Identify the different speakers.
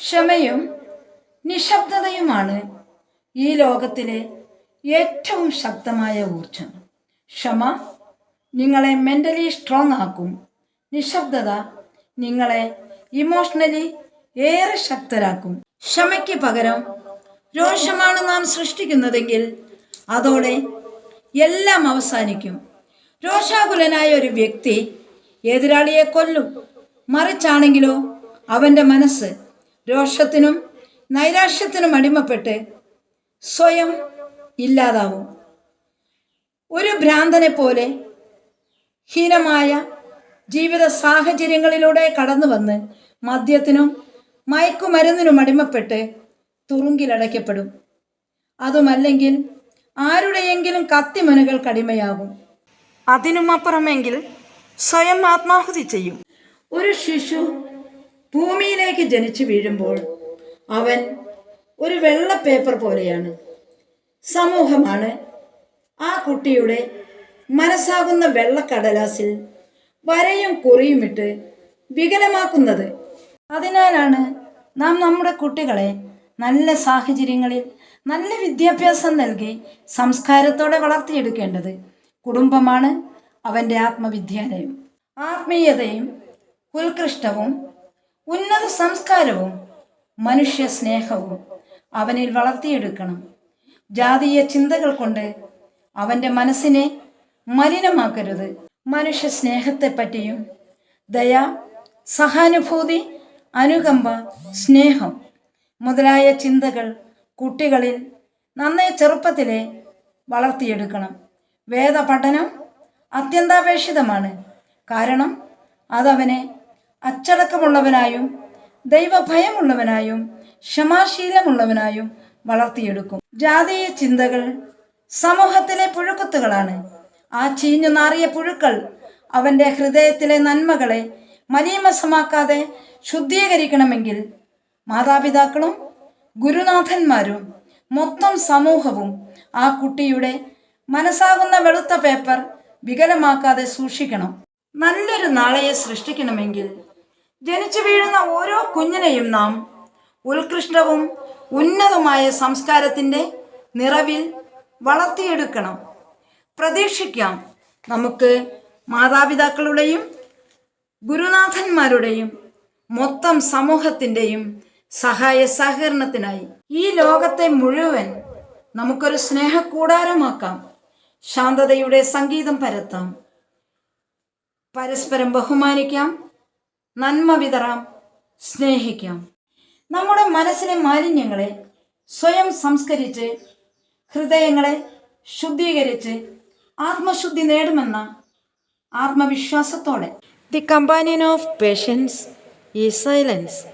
Speaker 1: ക്ഷമയും നിശബ്ദതയുമാണ് ഈ ലോകത്തിലെ ഏറ്റവും ശക്തമായ ഊർജം ക്ഷമ നിങ്ങളെ മെന്റലി സ്ട്രോങ് ആക്കും. നിശബ്ദത നിങ്ങളെ ഇമോഷണലി ഏറെ ശക്തരാക്കും. ക്ഷമയ്ക്ക് പകരം രോഷമാണ് നാം സൃഷ്ടിക്കുന്നതെങ്കിൽ അതോടെ എല്ലാം അവസാനിക്കും. രോഷാകുലനായ ഒരു വ്യക്തി എതിരാളിയെ കൊല്ലും. മറിച്ചാണെങ്കിലോ അവന്റെ മനസ്സ് രോഷത്തിനും നൈരാശ്യത്തിനും അടിമപ്പെട്ട് സ്വയം ഇല്ലാതാവും. ഒരു ഭ്രാന്തനെ പോലെ ഹീനമായ ജീവിത സാഹചര്യങ്ങളിലൂടെ കടന്നു വന്ന് മദ്യത്തിനും മയക്കുമരുന്നിനും അടിമപ്പെട്ട് തുറുങ്കിലടയ്ക്കപ്പെടും. അതുമല്ലെങ്കിൽ ആരുടെയെങ്കിലും കത്തിമനുകൾക്ക് അടിമയാകും അതിനുമപ്പുറമെങ്കിൽ സ്വയം ആത്മാഹുതി ചെയ്യും. ഒരു ശിശു ഭൂമിയിലേക്ക് ജനിച്ചു വീഴുമ്പോൾ അവൻ ഒരു വെള്ള പേപ്പർ പോലെയാണ്. സമൂഹമാണ്. ആ കുട്ടിയുടെ മനസ്സാകുന്ന വെള്ളക്കടലാസിൽ വരയും കുറിയുമിട്ട് വികലമാക്കുന്നത്. അതിനാലാണ് നാം നമ്മുടെ കുട്ടികളെ നല്ല സാഹചര്യങ്ങളിൽ നല്ല വിദ്യാഭ്യാസം നൽകി സംസ്കാരത്തോടെ വളർത്തിയെടുക്കേണ്ടത്. കുടുംബമാണ് അവന്റെ ആത്മവിദ്യാലയം. ആത്മീയതയും ഉത്കൃഷ്ടവും ഉന്നത സംസ്കാരവും മനുഷ്യ സ്നേഹവും അവനിൽ വളർത്തിയെടുക്കണം. ജാതീയ ചിന്തകൾ കൊണ്ട് അവന്റെ മനസ്സിനെ മലിനമാക്കരുത്. മനുഷ്യ സ്നേഹത്തെപ്പറ്റിയും ദയ സഹാനുഭൂതി അനുകമ്പ സ്നേഹം മുതലായ ചിന്തകൾ കുട്ടികളിൽ നന്നേ ചെറുപ്പത്തിലെ വളർത്തിയെടുക്കണം. വേദപഠനം അത്യന്താപേക്ഷിതമാണ്. കാരണം അതവനെ അച്ചടക്കമുള്ളവനായും ദൈവഭയമുള്ളവനായും ക്ഷമാശീലമുള്ളവനായും വളർത്തിയെടുക്കും. ജാതീയ ചിന്തകൾ സമൂഹത്തിലെ പുഴുക്കുത്തുകളാണ്. ആ ചീഞ്ഞു നാറിയ പുഴുക്കൾ അവന്റെ ഹൃദയത്തിലെ നന്മകളെ മലീമസമാക്കാതെ ശുദ്ധീകരിക്കണമെങ്കിൽ മാതാപിതാക്കളും ഗുരുനാഥന്മാരും മൊത്തം സമൂഹവും ആ കുട്ടിയുടെ മനസ്സാകുന്ന വെളുത്ത പേപ്പർ വികലമാക്കാതെ സൂക്ഷിക്കണം. നല്ലൊരു നാളെയെ സൃഷ്ടിക്കണമെങ്കിൽ ജനിച്ചു വീഴുന്ന ഓരോ കുഞ്ഞിനെയും നാം ഉത്കൃഷ്ടവും ഉന്നതമായ സംസ്കാരത്തിന്റെ നിറവിൽ വളർത്തിയെടുക്കണം. പ്രതീക്ഷിക്കാം നമുക്ക് മാതാപിതാക്കളുടെയും ഗുരുനാഥന്മാരുടെയും മൊത്തം സമൂഹത്തിന്റെയും സഹായ സഹകരണത്തിനായി ഈ ലോകത്തെ മുഴുവൻ നമുക്കൊരു സ്നേഹക്കൂടാരമാക്കാം. ശാന്തതയുടെ സംഗീതം പരത്താം. പരസ്പരം ബഹുമാനിക്കാം. നന്മ വിതറാം. സ്നേഹിക്കാം. നമ്മുടെ മനസ്സിലെ മാലിന്യങ്ങളെ സ്വയം സംസ്കരിച്ച് ഹൃദയങ്ങളെ ശുദ്ധീകരിച്ച് ആത്മശുദ്ധി നേടുമെന്ന ആത്മവിശ്വാസത്തോടെ. ദി കമ്പാനിയൻ ഓഫ് പേഷ്യൻസ് ഈ സൈലൻസ്